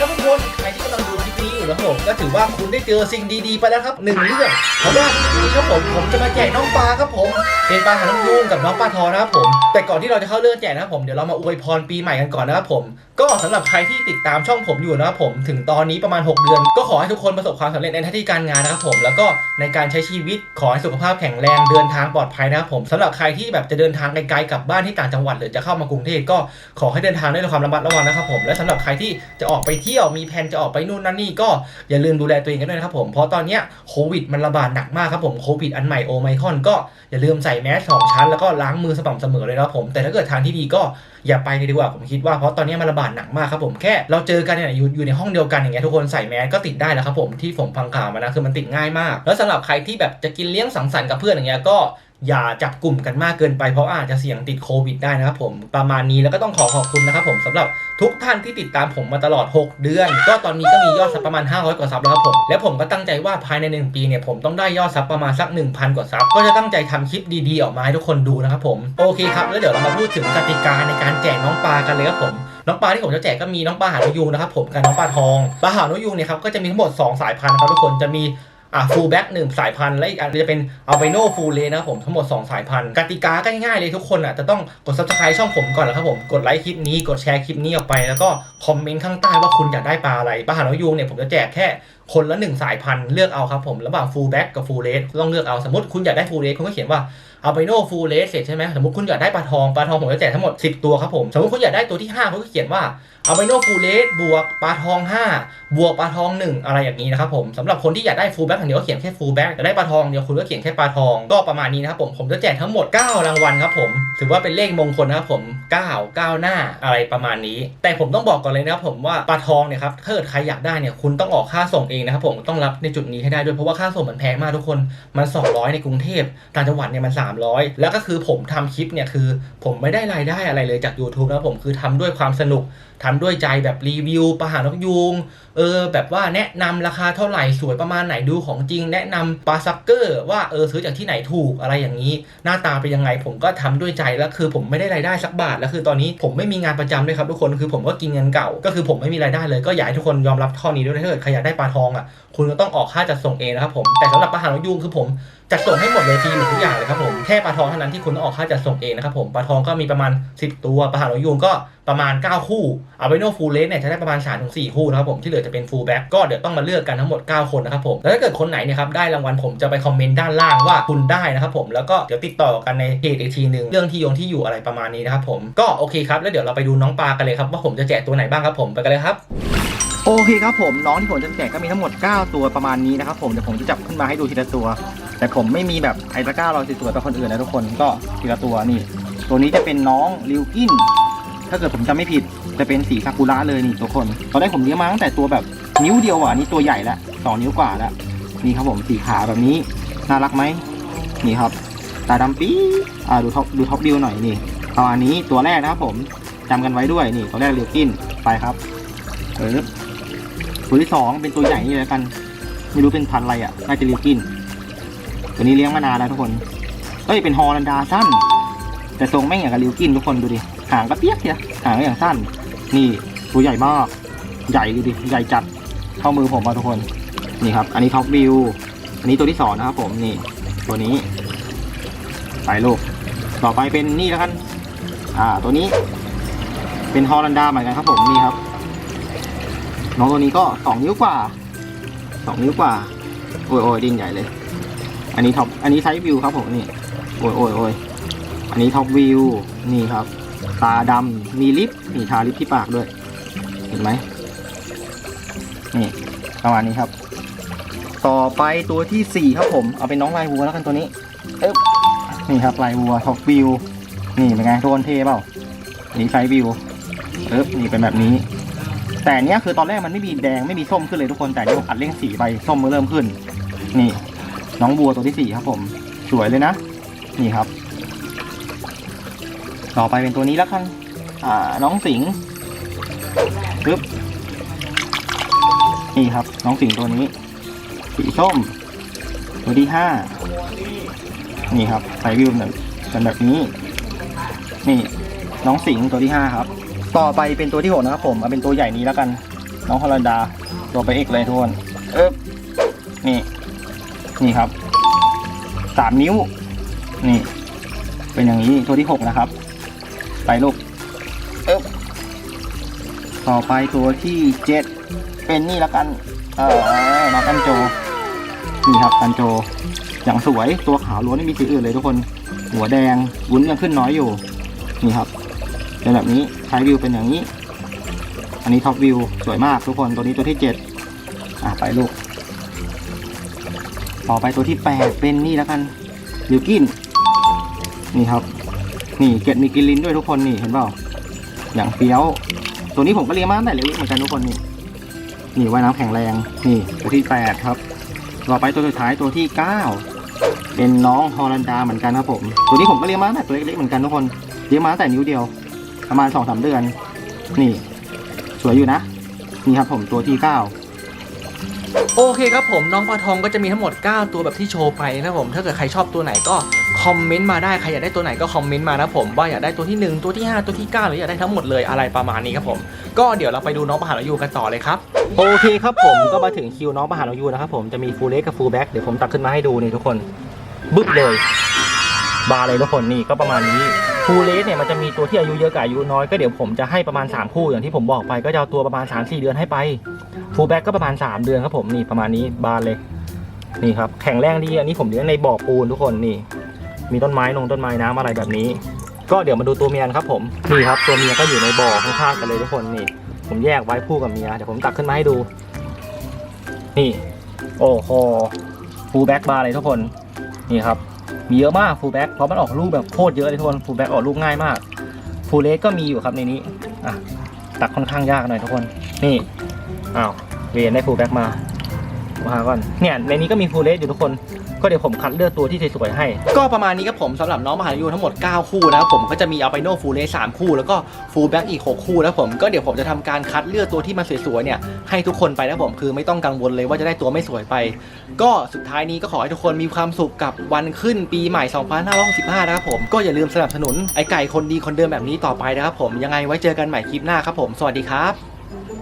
ครับทุกคน อยู่ครับผมก็ถือว่าคุณได้เจอสิ่งดีๆไปแล้วครับหนึ่งเรื่องเพราะว่าวันนี้ครับผมผมจะมาแจกน้องปลาครับผมเป็นปลาหางนกยูงกับน้องปลาทอนะครับผมแต่ก่อนที่เราจะเข้าเรื่องแจกนะครับผมเดี๋ยวเรามาอวยพรปีใหม่กันก่อนนะครับผม ก็สำหรับใครที่ติดตามช่องผมอยู่นะครับผมถึงตอนนี้ประมาณ 6 เดือน ก็ขอให้ทุกคนประสบความสำเร็จในหน้าที่การงานนะครับผมแล้วก็ในการใช้ชีวิตขอให้สุขภาพแข็งแรงเดินทางปลอดภัยนะครับผมสำหรับใครที่แบบจะเดินทางไกลๆกลับบ้านที่ต่างจังหวัดหรือจะเข้ามากรุงเทพก็ขอให้เดินทางด้วยความระมัดระวังนะครับผมและสำหรับใครที่จะออกไปเที่ยวมีแผนจะออกไปนู่นนั่นนี่ก็อย่าลืมดูแลตัวเองกันด้วยนะครับผม เพราะตอนนี้โควิดมันระบาดหนักมากครับผมโควิดอันใหม่โอไมคอนก็อย่าลืมใส่แมสสองชั้นแล้วก็ล้างมือสม่ำเสมอเลยนะครับผมแต่ถ้าเกิดทางที่ดีก็อย่าไปเลยดีกว่าผมคิดว่าเพราะตอนนี้มันระบาดหนักมากครับผมแค่เราเจอกันเนี่ยอยู่อยู่ในห้องเดียวกันอย่างเงี้ยทุกคนใส่แมสก็ติดได้แล้วครับผมที่ผมฟังข่าวมานะคือมันติดง่ายมาก แล้วสำหรับใครที่แบบจะกินเลี้ยงสังสรรค์กับเพื่อนอย่างเงี้ยก็ อย่าจับกลุ่มกันมากเกินไปเพราะอาจจะเสี่ยงติดโควิดได้นะครับผมประมาณนี้แล้วก็ต้องขอขอบคุณนะครับผมสำหรับทุกท่านที่ติดตามผมมาตลอด 6 เดือน ก็ตอนนี้ก็มียอดซับประมาณ 500 กว่าซับแล้วครับผมและผมก็ตั้งใจว่าภายใน 1 ปีเนี่ยผมต้องได้ยอดซับประมาณสัก 1,000 กว่าซับก็จะตั้งใจทำคลิปดีๆออกมาให้ทุกคนดูนะครับผมโอเคครับแล้วเดี๋ยวเรามาพูดถึงกติกาในการแจกน้องปลากันเลยครับผมน้องปลาที่ผมจะแจกก็มีน้องปลาหางนกยูงนะครับผมกับน้องปลาทองปลาหางนกยูงเนี่ยครับก็จะมีทั้งหมด 2 สายพันธุ์ครับทุกคนจะมี อะฟูลแบ็กหนึ่งสายพันธุ์และอีกอันจะเป็นอัลไบโนฟูลเลนะครับผมทั้งหมด 2 สายพันธุ์กติกาก็ง่ายๆเลยทุกคนอะจะต้องกด subscribe ช่องผมก่อนนะครับผมกดไลค์คลิปนี้กดแชร์คลิปนี้ออกไป แล้วก็คอมเมนต์ข้างใต้ว่าคุณอยากได้ปลาอะไรปลาหางนกยูงเนี่ยผมจะแจกแค่ คนละหนึ่งสายพันธุ์เลือกเอาครับผมระหว่างฟูลแบ็กกับฟูลเลสต้องเลือกเอาสมมติคุณอยากได้ฟูลเลสคุณก็เขียนว่าอัลไบโนฟูลเลสเสร็จใช่ไหมสมมติคุณอยากได้ปลาทองปลาทองผมจะแจกทั้งหมด 10 ตัวครับผม สมมติคุณอยากได้ตัวที่ 5คุณก็เขียนว่าอัลไบโนฟูลเลสบวกปลาทอง 5 บวกปลาทอง 1 อะไรอย่างนี้นะครับผมสำหรับคนที่อยากได้ฟูลแบ็กอย่างเดียวก็เขียนแค่ฟูลแบ็กจะได้ปลาทองเดียวคุณก็เขียนแค่ปลาทองก็ประมาณนี้นะครับผมผมจะแจกทั้งหมด 9 รางวัลครับผมถือว่าเป็นเลขมงคลนะครับผม 9 9 หน้าอะไรประมาณนี้ แต่ผมต้องบอกก่อนเลยนะครับผมว่าปลาทองเนี่ยครับถ้าเกิดใครอยากได้เนี่ยคุณต้องออกค่าส่งเองนะครับผมต้องรับในจุดนี้ให้ได้ด้วยเพราะว่าค่าส่งมันแพงมากทุกคนมัน 200 ในกรุงเทพต่างจังหวัดเนี่ยมัน 300 แล้วก็คือผมทำคลิปเนี่ยคือ ผมไม่ได้รายได้อะไรเลยจาก YouTube นะผมคือทำด้วยความสนุกทำด้วยใจแบบรีวิวปลาหางนกยูงเออแบบว่าแนะนำราคาเท่าไหร่สวยประมาณไหนดูของจริง แนะนำปลาซักเกอร์ว่าเออซื้อจากที่ไหนถูกอะไรอย่างนี้ หน้าตาเป็นยังไงผมก็ทำด้วยใจแล้วคือผมไม่ได้รายได้สักบาทแล้วคือตอนนี้ผมไม่มีงานประจำด้วยครับทุกคนคือผมก็กินเงินเก่า ก็คือผมไม่มีรายได้เลยก็อยากให้ทุกคนยอมรับข้อนี้ด้วยถ้าเกิดใครอยากได้ปลาทองอะคุณก็ต้องออกค่าจัดส่งเองนะครับผมแต่สำหรับปลาหางนกยูงคือผมจัดส่งให้หมดเลยฟรีหมดทุกอย่างเลยครับผมแค่ปลาทองเท่านั้นที่คุณต้องออกค่าจัดส่งเองนะครับผมปลาทองก็มีประมาณ 10 ตัวปลาหางนกยูงก็ประมาณ 9 คู่อัลเบโนฟูลเลสเนี่ยจะได้ประมาณ3-4ถึงสคู่นะครับผมที่เหลือจะเป็นฟูลแบ็กก็เดี๋ยวต้องมาเลือกกันทั้งหมด 9 คนนะครับผมแล้วถ้าเกิดคนไหนเนี่ยครับได้รางวัลผมจะไปคอมเมนต์ด้านล่างว่าคุณได้นะครับผมแล้วก็เดี๋ยวติดต่อกันในเพจอีกทีหนึ่งเรื่องที่ยงที่อยู่อะไรประมาณนี้นะครับผมก็โอเคครับแล้วเดี๋ยวเราไปดูน้องปลากันเลยครับว่าผมจะแจกตัวไหนบ้างครับผมไปกันเลยครับ โอเคครับผมน้องที่ผมจะแจกก็มีทั้งหมด 9 ตัวประมาณนี้นะครับผมเดี๋ยวผมจะจับขึ้นมาให้ดูทีละตัว แต่ผมไม่มีแบบไอตะกร้าเราสวยๆแบบคนอื่นนะทุกคนก็ทีละตัวนี่ ตัวนี้จะเป็นน้องริวกินถ้าเกิดผมจำไม่ผิดจะเป็นสีซากุระเลยนี่ทุกคนตอนแรกผมเลี้ยงมาตั้งแต่ตัวแบบนิ้วเดียวอะนี่ตัวใหญ่ล้วสองนิ้วกว่าแล้วนี่ครับผมสีขาแบบนี้น่ารักไหมนี่ครับ ตาดำปี๊อ่าดูท็อปดูท็อปดิวหน่อยนี่ประมาณนี้ตัวแรกนะครับผมจำกันไว้ด้วยนี่ตัวแรกริวกินไปครับเออ ตัวที่สองเป็นตัวใหญ่นี่แล้วกัน ไม่รู้เป็นพันธุ์อะไรอะน่าจะลิวกิน ตัวนี้เลี้ยงมานานแล้วทุกคนเอ้ยเป็นฮอลันดาสั้น แต่ทรงแม่งอย่างกับลิวกินทุกคนดูดิหางก็เปียกเชียหางก็อย่างสั้น นี่ตัวใหญ่มาก ใหญ่ดูดิใหญ่จัดเข้ามือผมมาทุกคนนี่ครับ อันนี้ท็อปวิวอันนี้ตัวที่สองนะครับผมนี่ ตัวนี้ไปลูกต่อไปเป็นนี่แล้วกัน อ่าตัวนี้ เป็นฮอลันดาเหมือนกันครับผมนี่ครับ น้องตัวนี้ก็สองนิ้วกว่าสองนิ้วกว่า โอ้ยโอ้ยดิ้นใหญ่เลย อันนี้ท็อปอันนี้ไซส์วิวครับผมนี่โอ้ยโอ้ยโอ้ยอันนี้ท็อปวิวนี่ครับ ตาดำมีลิปนี่ทาลิปที่ปากด้วย เห็นไหมนี่ประมาณนี้ครับ ต่อไปตัวที่สี่ครับผม เอาเป็นน้องลายวัวแล้วกันตัวนี้ เอ๊บนี่ครับลายวัวท็อปวิวนี่เป็นไงโดนเทเปล่าอันนี้ไซส์วิวเอ๊บนี่เป็นแบบนี้ แต่เนี้ยคือตอนแรกมันไม่มีแดงไม่มีส้มขึ้นเลยทุกคนแต่อันนี่ผมอัดเร่งสีไปส้มมันเริ่มขึ้น นี่ น้องบัวตัวที่สี่ครับผม สวยเลยนะ นี่ครับ ต่อไปเป็นตัวนี้แล้วกันอ่า น้องสิงห์ปึ๊บนี่ครับ น้องสิงห์ตัวนี้ สีส้ม ตัวที่ห้านี่ครับใส่วิวแบบเป็นแบบนี้ นี่ น้องสิงห์ตัวที่ห้าครับ ต่อไปเป็นตัวที่หกนะครับผมเอาเป็นตัวใหญ่นี้แล้วกัน น้องฮอลันดาตัวไปเอกเลยทุกคนเอ๊บนี่ นี่ครับสามนิ้ว นี่ เป็นอย่างนี้ตัวที่หกนะครับ ไปลูกเอ๊บต่อไปตัวที่เจ็ดเป็นนี่ละกัน เออมากันโจ นี่ครับกันโจ อย่างสวยตัวขาวล้วนไม่มีสีอื่นเลยทุกคน หัวแดงวุ้นยังขึ้นน้อยอยู่ นี่ครับ เป็นแบบนี้ท้ายวิวเป็นอย่างนี้ อันนี้ท็อปวิวสวยมากทุกคนตัวนี้ตัวที่เจ็ดอะไปลูก ต่อไปตัวที่แปดเป็นนี่แล้วกันบิวกิน นี่ครับ นี่เกล็ดมีกินลิ้นด้วยทุกคนนี่เห็นเปล่า อย่างเฟี้ยว ตัวนี้ผมก็เลี้ยงมาตั้งแต่เล็กๆเหมือนกันทุกคนนี่ นี่ว่ายน้ำแข็งแรง นี่ตัวที่แปดครับ ต่อไปตัวสุดท้ายตัวที่เก้าเป็นน้องฮอลันดาเหมือนกันครับผม ตัวนี้ผมก็เลี้ยงมาตั้งแต่ตัวเล็กๆเหมือนกันทุกคน เลี้ยงมาตั้งแต่นิ้วเดียว ประมาณสองสามเดือน นี่ สวยอยู่นะ นี่ครับผมตัวที่เก้าโอเคครับผมน้องปลาทองก็จะมีทั้งหมด 9 ตัวแบบที่โชว์ไปนะครับผมถ้าเกิดใครชอบตัวไหนก็คอมเมนต์มาได้ใครอยากได้ตัวไหนก็คอมเมนต์มานะผมว่าอยากได้ตัวที่ 1 ตัวที่ 5 ตัวที่ 9 หรืออยากได้ทั้งหมดเลยอะไรประมาณนี้ครับผม ก็เดี๋ยวเราไปดูน้องปลาหายูกันต่อเลยครับโอเคครับผมก็มาถึงคิวน้องมหาลยูนะครับผมจะมีฟูลเล็กกับฟูลแบ็กเดี๋ยวผมตักขึ้นมาให้ดูนี่ทุกคนบึ๊บเลย บาร์เลยทุกคนนี่ก็ประมาณนี้ ฟูลเลสเนี่ยมันจะมีตัวที่อายุเยอะกับอายุน้อยก็เดี๋ยวผมจะให้ประมาณ 3 คู่อย่างที่ผมบอกไปก็จะเอาตัวประมาณ 3-4 เดือนให้ไปฟูลแบ็กก็ประมาณ 3 เดือนครับผมนี่ประมาณนี้บานเลยนี่ครับแข็งแรงดีอันนี้ผมเลี้ยงในบ่อปูนทุกคนนี่ มีต้นไม้ลงต้นไม้น้ำอะไรแบบนี้ ก็เดี๋ยวมาดูตัวเมียนะครับผมนี่ครับตัวเมียก็อยู่ในบ่อข้างๆกันเลยทุกคนนี่ ผมแยกไว้คู่กับเมียเดี๋ยวผมตักขึ้นมาให้ดู นี่ โอ้โหฟูลแบ็กบาร์เลยทุกคนนี่ครับ มีเยอะมากฟูลแบ็กเพราะมันออกลูกแบบโคตรเยอะเลยทุกคนฟูลแบ็กออกลูกง่ายมากฟูลเลสก็มีอยู่ครับในนี้อะตักค่อนข้างยากหน่อยทุกคนนี่อ้าวเรียนได้ฟูลแบ็กมามาก่อนเนี่ยในนี้ก็มีฟูลเลสอยู่ทุกคน ก็เดี๋ยวผมคัดเลือกตัวที่สวยๆให้ ก็ประมาณนี้ครับผมสำหรับน้องมหายูทั้งหมด 9 คู่นะครับผมก็จะมีอัลไบโนฟูลเลส3คู่ แล้วก็ฟูลแบ็กอีก 6 คู่นะครับผมก็เดี๋ยวผมจะทำการคัดเลือกตัวที่มันสวยๆเนี่ยให้ทุกคนไปนะผมคือไม่ต้องกังวลเลยว่าจะได้ตัวไม่สวยไป ก็สุดท้ายนี้ก็ขอให้ทุกคนมีความสุขกับวันขึ้นปีใหม่ 2565 นะครับผมก็อย่าลืมสนับสนุนไอ้ไก่คนดีคนเดิมแบบนี้ต่อไปนะครับผมยังไงไว้เจอกันใหม่คลิปหน้าครับผมสวัสดีครับ